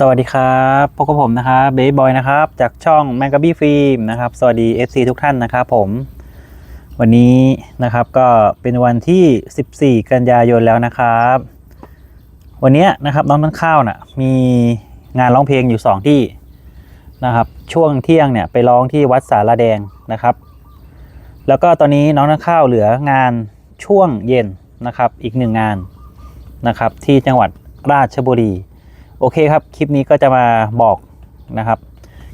สวัสดีครับพบกับผมนะครับเบย์บอยนะครับจากช่องแมงก b บี้ฟิล์มนะครับสวัสดี FC ทุกท่านนะครับผม วันนี้นะครับก็เป็นวันที่ 14 กันยายนแล้วนะครับ วันนี้นะครับน้องต้นข้าวน่ะมีงานร้องเพลงอยู่ 2 ที่นะครับช่วงเที่ยงเนี่ยไปร้องที่วัดสารแดงนะครับ แล้วก็ตอนนี้น้องต้นข้าวเหลืองานช่วงเย็นนะครับอีกหนึ่งงานนะครับที่จังหวัดราชบุรี โอเคครับ คลิปนี้ก็จะมาบอกนะครับ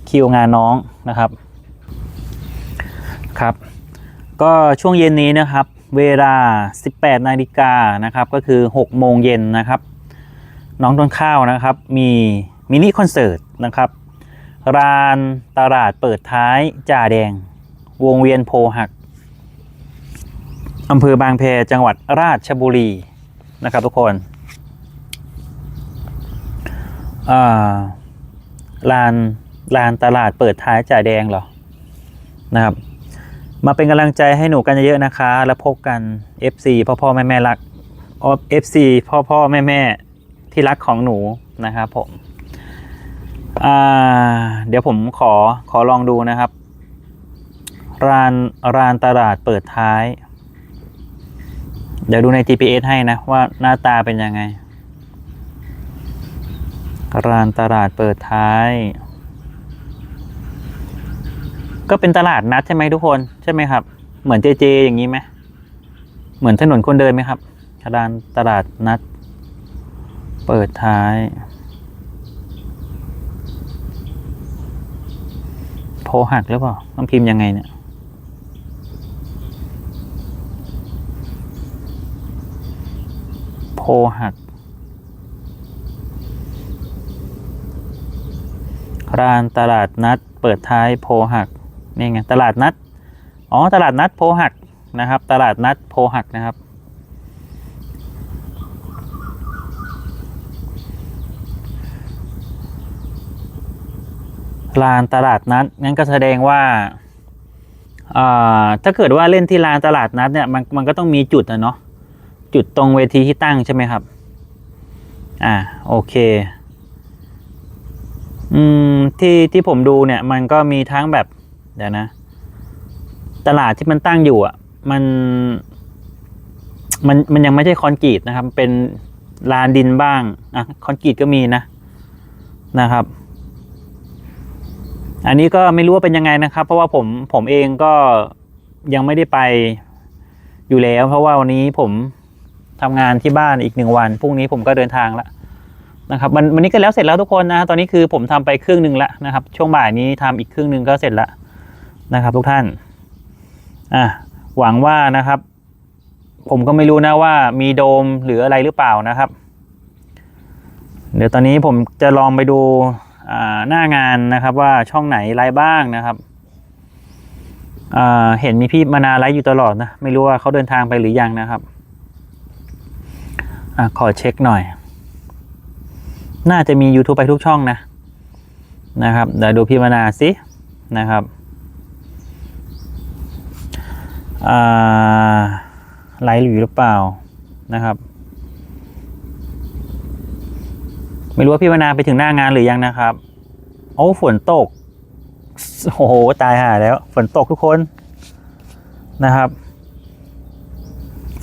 คิวงานน้องนะครับ ครับ ก็ช่วงเย็นนี้นะครับ เวลา 18 นาฬิกานะครับ ก็คือ 6 โมงเย็นนะครับ น้องต้นข้าวนะครับ มีมินิคอนเสิร์ตนะครับรานตลาดเปิดท้ายจ่าแดง วงเวียนโพหักอำเภอบางแพจังหวัดราชบุรีนะครับทุกคน ลานลานตลาดเปิดท้ายจ่ายแดงเหรอ นะครับ มาเป็นกำลังใจให้หนูกันเยอะๆนะคะ แล้วพบกัน FC พ่อพ่อแม่แม่รักออ FC พ่อพ่อแม่แม่ที่รักของหนูนะครับผมเดี๋ยวผมขอขอลองดูนะครับร้านร้านตลาดเปิดท้าย เดี๋ยวดูใน GPS ให้นะว่าหน้าตาเป็นยังไง ร้านตลาดเปิดท้าย ก็เป็นตลาดนัดใช่ไหมทุกคนใช่ไหมครับ เหมือนเจเจ อย่างนี้ไหมเหมือนถนนคนเดินไหมครับร้านตลาดนัด เปิดท้าย โพหักหรือเปล่าต้องพิมพ์ยังไงเนี่ยโพหัก รานตลาดนัด เปิดท้ายโพหักนี่ไงตลาดนัดอ๋อตลาดนัดโพหักนะครับ ตลาดนัดโพหักนะครับ ลานตลาดนัดงั้นก็แสดงว่าอ่าถ้าเกิดว่าเล่นที่ลานตลาดนัดเนี่ยมันมันก็ต้องมีจุดนะเนาะจุดตรงเวทีที่ตั้งใช่ไหมครับ อ่าโอเค อืมที่ที่ผมดูเนี่ย มันก็มีทั้งแบบ เดี๋ยวนะ ตลาดที่มันตั้งอยู่อะ มัน มันมันยังไม่ใช่คอนกรีตนะครับ เป็นลานดินบ้าง อะ คอนกรีตก็มีนะนะครับ อันนี้ก็ไม่รู้ว่าเป็นยังไงนะครับ เพราะว่าผมผมเองก็ยังไม่ได้ไปอยู่แล้ว เพราะว่าวันนี้ผมทำงานที่บ้านอีกหนึ่งวันพรุ่งนี้ผมก็เดินทางละ นะครับวันวันนี้ก็แล้วเสร็จแล้วทุกคนนะ ตอนนี้คือผมทำไปครึ่งหนึ่งแล้วนะครับ ช่วงบ่ายนี้ทำอีกครึ่งหนึ่งก็เสร็จแล้วนะครับ ทุกท่านอะหวังว่านะครับ ผมก็ไม่รู้นะว่ามีโดมหรืออะไรหรือเปล่านะครับ เดี๋ยวตอนนี้ผมจะลองไปดูหน้างานนะครับว่าช่องไหนไลฟ์บ้างนะครับอ่าเห็นมีพี่มานาไลฟ์อยู่ตลอดนะ ไม่รู้ว่าเขาเดินทางไปหรือยังนะครับอะขอเช็คหน่อย น่าจะมี YouTube ไปทุกช่องนะ นะครับ เดี๋ยวดูพิมนาสินะครับไลฟ์อยู่หรือเปล่านะครับ ไม่รู้ว่าพี่วนาไปถึงหน้างานหรือยังนะครับ โอ้ฝนตก โอ้โห ตายห่าแล้ว ฝนตกทุกคนนะครับ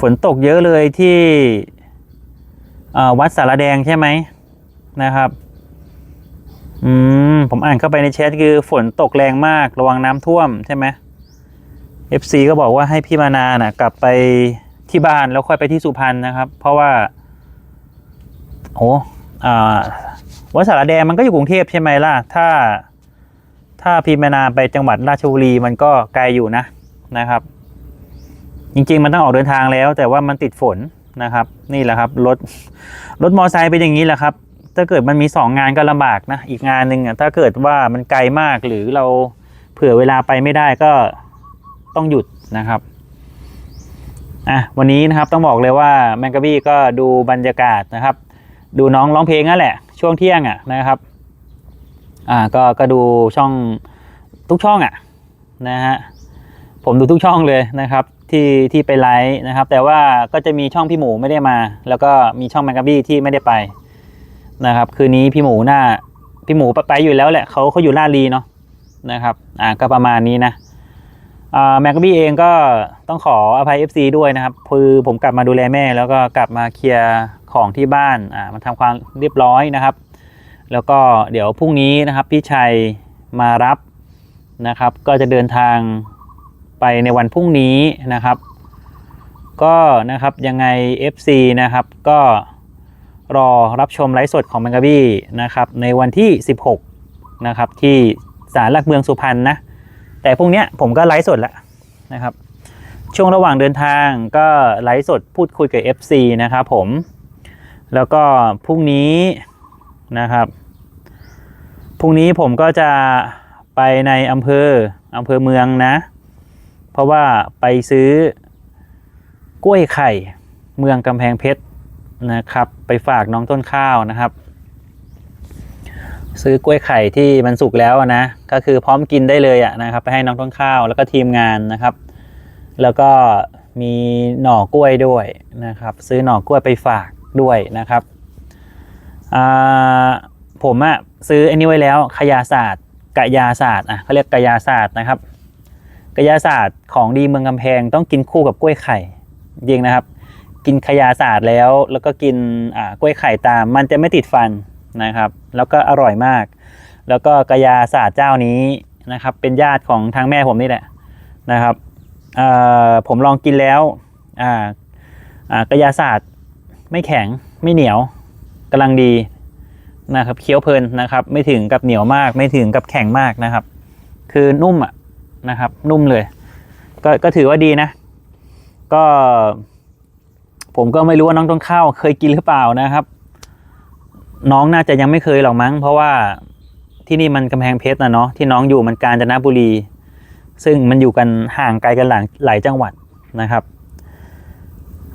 ฝนตกเยอะเลยที่วัดสารแดงใช่ไหม นะครับ อืม ผมอ่านเข้าไปในแชทคือฝนตกแรงมากระวังน้ำท่วมใช่ไหม FC ก็บอกว่าให้พี่มานาน่ะ กลับไปที่บ้านแล้วค่อยไปที่สุพรรณนะครับ เพราะว่าโอ้อ่าวัดสารแดงมันก็อยู่กรุงเทพใช่ไหมล่ะ ถ้า ถ้าพี่มานาไปจังหวัดราชบุรีมันก็ไกลอยู่นะนะครับจริงๆ มันต้องออกเดินทางแล้ว แต่ว่ามันติดฝนนะครับ นี่แหละครับ รถ รถมอไซค์เป็นอย่างนี้แหละครับ ถ้าเกิดมันมีสองงานก็ลำบากนะ อีกงานหนึ่งอะถ้าเกิดว่ามันไกลมากหรือเราเผื่อเวลาไปไม่ได้ก็ต้องหยุดนะครับอะวันนี้นะครับต้องบอกเลยว่าแมงกะบี้ก็ดูบรรยากาศนะครับ ดูน้องร้องเพลงนั่นแหละ ช่วงเที่ยงอะนะครับอ่าก็ก็ดูช่องทุกช่องอะนะฮะผมดูทุกช่องเลยนะครับที่ที่ไปไลฟ์นะครับ แต่ว่าก็จะมีช่องพี่หมูไม่ได้มา แล้วก็มีช่องแมงกะบี้ที่ไม่ได้ไป นะครับ คืนนี้พี่หมูหน่าพี่หมูไปอยู่แล้วแหละเขาเขาอยู่ลาลีเนาะนะครับ อ่าก็ประมาณนี้นะอ่าแมกบี้เองก็ต้องขออภัย FC ด้วยนะครับ คือผมกลับมาดูแลแม่ แล้วก็กลับมาเคลียร์ของที่บ้านอ่ามาทำความเรียบร้อยนะครับ แล้วก็เดี๋ยวพรุ่งนี้นะครับพี่ชัยมารับนะครับ ก็จะเดินทางไปในวันพรุ่งนี้นะครับ ก็นะครับยังไง FC นะครับก็ รอรับชมไลฟ์สดของแมงกะบี้นะครับในวันที่ 16นะครับที่ศาลหลักเมืองสุพรรณนะแต่พรุ่งเนี้ยผมก็ไลฟ์สดแล้วนะครับช่วงระหว่างเดินทางก็ไลฟ์สดพูดคุยกับ FC นะครับผม แล้วก็พรุ่งนี้นะครับพรุ่งนี้ผมก็จะไปในอำเภออำเภอเมืองนะ เพราะว่าไปซื้อกล้วยไข่เมืองกำแพงเพชร นะครับ ไปฝากน้องต้นข้าวนะครับ ซื้อกล้วยไข่ที่มันสุกแล้วนะก็คือพร้อมกินได้เลยอะนะครับ ไปให้น้องต้นข้าวแล้วก็ทีมงานนะครับ แล้วก็มีหน่อกล้วยด้วยนะครับ ซื้อหน่อกล้วยไปฝากด้วยนะครับผมอะซื้ออันนี้ไว้แล้วขยาศาสตร์กะยาศาสตร์อะเขาเรียกกะยาศาสตร์นะครับกะยาศาสตร์ของดีเมืองกำแพงต้องกินคู่กับกล้วยไข่จริงนะครับ กินขยาศาสตร์แล้ว แล้วก็กินกล้วยไข่ตาม มันจะไม่ติดฟันนะครับ แล้วก็อร่อยมาก แล้วก็กยาศาสตร์เจ้านี้นะครับ เป็นญาติของทางแม่ผมนี่แหละนะครับผมลองกินแล้วกะยาศาสตร์ไม่แข็งไม่เหนียวกำลังดีนะครับเคี้ยวเพลินนะครับ ไม่ถึงกับเหนียวมาก ไม่ถึงกับแข็งมากนะครับ คือนุ่มอะนะครับ นุ่มเลย ก็ก็ถือว่าดีนะ ก็ ผมก็ไม่รู้ว่าน้องต้นข้าวเคยกินหรือเปล่านะครับ น้องน่าจะยังไม่เคยหรอกมั้ง เพราะว่าที่นี่มันกำแพงเพชรนะเนาะที่น้องอยู่มันกาญจนบุรี ซึ่งมันอยู่กันห่างไกลกันหลายหลายจังหวัดนะครับ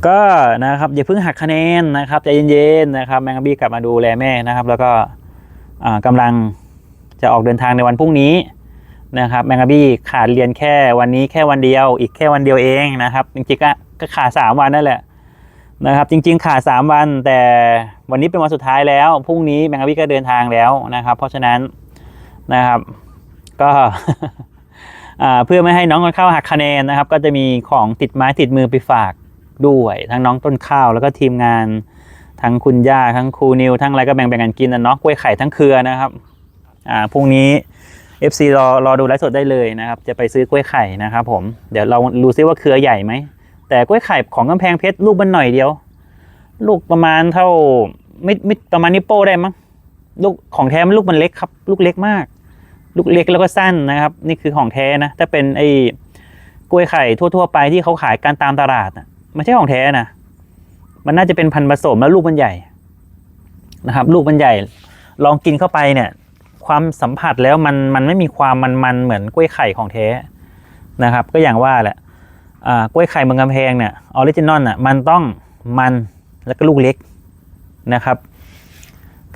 ก็นะครับอย่าเพิ่งหักคะแนนนะครับใจเย็นๆนะครับ แมงกะบี้กลับมาดูแลแม่นะครับ แล้วก็อ่ากำลังจะออกเดินทางในวันพรุ่งนี้นะครับ แมงกะบี้ขาดเรียนแค่วันนี้แค่วันเดียว อีกแค่วันเดียวเองนะครับจริงๆก็ขาดสามวันนั่นแหละ นะครับ จริง ๆ ขาด 3 วัน แต่วันนี้เป็นวันสุดท้ายแล้ว พรุ่งนี้แมงกะบี้ก็เดินทางแล้วนะครับ เพราะฉะนั้นนะครับ ก็เพื่อไม่ให้น้องต้นข้าวหักคะแนนนะครับ ก็จะมีของติดไม้ติดมือไปฝากด้วยทั้งน้องต้นข้าวแล้วก็ทีมงานทั้งคุณย่าทั้งครูนิวทั้งอะไรก็แบ่งๆกันกินนะเนาะกล้วยไข่ทั้งเครือนะครับอ่าพรุ่งนี้ FC รอรอดูไลฟ์สดได้เลยนะครับ จะไปซื้อกล้วยไข่นะครับผมเดี๋ยวเราดูซิว่าเครือใหญ่ไหม แต่กล้วยไข่ของกำแพงเพชรลูกมันหน่อยเดียว ลูกประมาณเท่าไม่ไม่ประมาณนิ้วโป้ได้มั้งลูกของแท้มันลูกมันเล็กครับ ลูกเล็กมาก ลูกเล็กแล้วก็สั้นนะครับ นี่คือของแท้นะถ้าเป็นไอ้กล้วยไข่ทั่ว ๆ ไปที่เขาขายกันตามตลาดน่ะไม่ใช่ของแท้นะมันน่าจะเป็นพันธุ์ผสมแล้วลูกมันใหญ่นะครับ ลูกมันใหญ่ ลองกินเข้าไปเนี่ย ความสัมผัสแล้วมันมันไม่มีความมันมันเหมือนกล้วยไข่ของแท้นะครับ ก็อย่างว่าแหละ กล้วยไข่เมืองกำแพงเนี่ยออริจินอลอะมันต้องมันแล้วก็ลูกเล็กนะครับ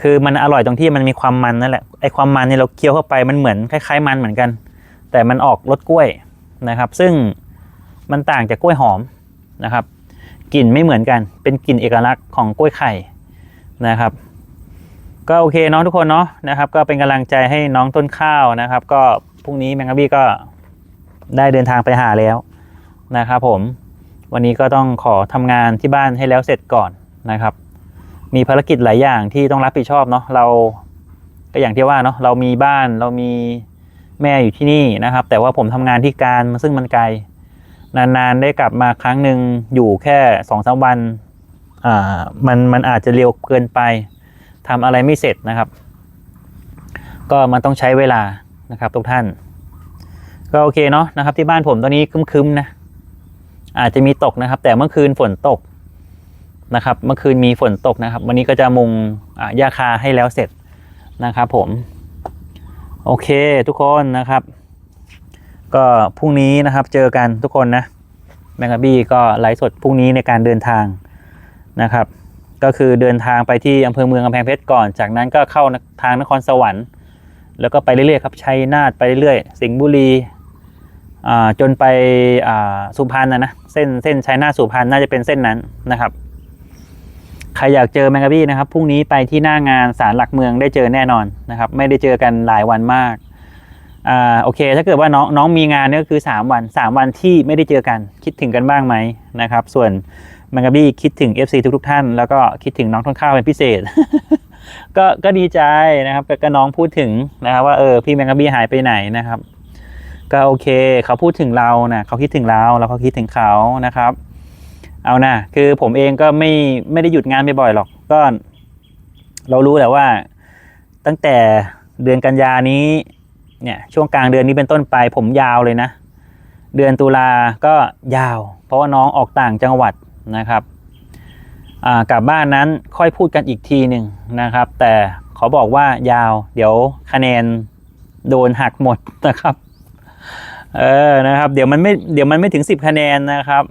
คือมันอร่อยตรงที่มันมีความมันนั่นแหละไอความมันเนี่ยเราเคี้ยวเข้าไปมันเหมือนคล้ายๆมันเหมือนกัน แต่มันออกรสกล้วยนะครับ ซึ่งมันต่างจากกล้วยหอมนะครับกลิ่นไม่เหมือนกันเป็นกลิ่นเอกลักษณ์ของกล้วยไข่นะครับ ก็โอเคเนาะทุกคนเนาะนะครับ ก็เป็นกำลังใจให้น้องต้นข้าวนะครับ ก็พรุ่งนี้แมงกะบี้ก็ได้เดินทางไปหาแล้ว นะครับผม วันนี้ก็ต้องขอทำงานที่บ้านให้แล้วเสร็จก่อนนะครับ มีภารกิจหลายอย่างที่ต้องรับผิดชอบเนาะเราก็อย่างที่ว่าเนาะเรามีบ้านเรามีแม่อยู่ที่นี่นะครับ แต่ว่าผมทำงานที่การซึ่งมันไกล นานๆได้กลับมาครั้งหนึ่งอยู่แค่สองสามวันอ่ามันมันอาจจะเร็วเกินไปทำอะไรไม่เสร็จนะครับ ก็มันต้องใช้เวลานะครับทุกท่าน ก็โอเคเนาะนะครับที่บ้านผมตอนนี้คึมๆนะ อาจจะมีตกนะครับ แต่เมื่อคืนฝนตกนะครับ เมื่อคืนมีฝนตกนะครับ วันนี้ก็จะมุงอ่าหญ้าคาให้แล้วเสร็จนะครับผม โอเคทุกคนนะครับ ก็พรุ่งนี้นะครับเจอกันทุกคนนะแมงกะบี้ก็ไลฟ์สดพรุ่งนี้ในการเดินทางนะครับ ก็คือเดินทางไปที่อำเภอเมืองกำแพงเพชรก่อน จากนั้นก็เข้าทางนครสวรรค์ แล้วก็ไปเรื่อยๆครับชัยนาทไปเรื่อยๆสิงห์บุรี จนไปสุพรรณนะนะเส้นเส้นชัยนาทสุพรรณน่าจะเป็นเส้นนั้นนะครับ ใครอยากเจอแมงกะบี้นะครับพรุ่งนี้ไปที่หน้างานศาลหลักเมืองได้เจอแน่นอนนะครับ ไม่ได้เจอกันหลายวันมากอ่าโอเค ถ้าเกิดว่าน้องน้องมีงานเนี่ยก็คือ 3 วัน 3 วันที่ไม่ได้เจอกันคิดถึงกันบ้างไหมนะครับ ส่วนแมงกะบี้คิดถึง FC ทุกทุกๆท่าน แล้วก็คิดถึงน้องต้นข้าวเป็นพิเศษ ก็ก็ดีใจนะครับก็น้องพูดถึงนะครับว่าเออพี่แมงกะบี้หายไปไหนนะครับ ก็โอเค เขาพูดถึงเรานะเขาคิดถึงเราแล้วเขาคิดถึงเขานะครับ เอานะคือผมเองก็ไม่ไม่ได้หยุดงานบ่อยๆหรอกก็ เรารู้แหละว่า ตั้งแต่เดือนกันยานี้ เนี่ยช่วงกลางเดือนนี้เป็นต้นไป ผมยาวเลยนะ เดือนตุลาก็ยาว เพราะว่าน้องออกต่างจังหวัดนะครับอ่ากลับบ้านนั้นค่อยพูดกันอีกทีหนึ่งนะครับ แต่ขอบอกว่ายาว เดี๋ยวคะแนนโดนหักหมดนะครับ เออนะครับ เดี๋ยวมันไม่เดี๋ยวมันไม่ถึง 10 คะแนนนะครับ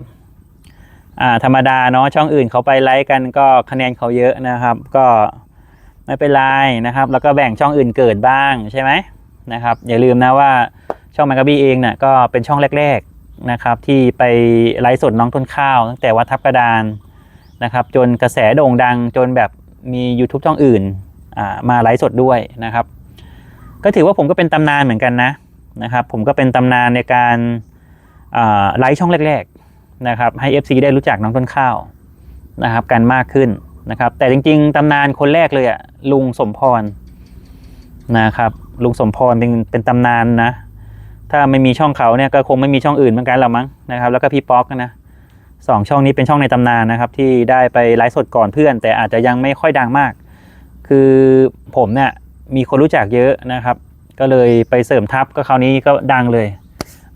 อ่าธรรมดาเนาะช่องอื่นเขาไปไลค์กันก็คะแนนเขาเยอะนะครับ ก็ไม่เป็นไรนะครับ แล้วก็แบ่งช่องอื่นเกิดบ้างใช่ไหมนะครับ อย่าลืมนะว่าช่องแมกกาบี้เองเนี่ยก็เป็นช่องแรก ๆนะครับ ที่ไปไลฟ์สดน้องต้นข้าว ตั้งแต่วัดทับกระดานนะครับ จนกระแสโด่งดังจนแบบมี YouTube ช่องอื่นมาไลฟ์สดด้วยนะครับ ก็ถือว่าผมก็เป็นตำนานเหมือนกันนะ นะครับ ผมก็เป็นตำนานในการไลฟ์ช่องแรกๆนะครับให้ FC ได้รู้จักน้องต้นข้าวนะครับกันมากขึ้นนะครับ แต่จริง ๆตำนานคนแรกเลยอะลุงสมพรนะครับ ลุงสมพรเป็นเป็นตำนานนะถ้าไม่มีช่องเขาเนี่ยก็คงไม่มีช่องอื่นเหมือนกันหรอมั้งนะครับ แล้วก็พี่ป๊อกนะสองช่องนี้เป็นช่องในตำนานนะครับ ที่ได้ไปไลฟ์สดก่อนเพื่อน แต่อาจจะยังไม่ค่อยดังมาก คือผมเนี่ยมีคนรู้จักเยอะนะครับ ก็เลยไปเสริมทัพก็คราวนี้ก็ดังเลย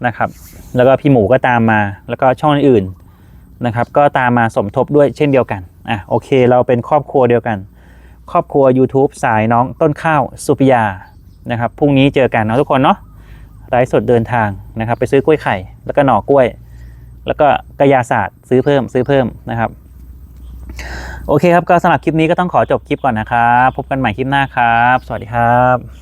นะครับ แล้วก็พี่หมูก็ตามมาแล้วก็ช่องอื่นนะครับ ก็ตามมาสมทบด้วยเช่นเดียวกันอะโอเค เราเป็นครอบครัวเดียวกัน ครอบครัว YouTube สายน้องต้นข้าวสุปิยานะครับพรุ่งนี้เจอกันนะทุกคนเนาะไลฟ์สดเดินทางนะครับ ไปซื้อกล้วยไข่ แล้วก็หน่อกล้วย แล้วก็กระยาศาสตร์ซื้อเพิ่มซื้อเพิ่มนะครับ โอเคครับก็สำหรับคลิปนี้ก็ต้องขอจบคลิปก่อนนะครับ พบกันใหม่คลิปหน้าครับ สวัสดีครับ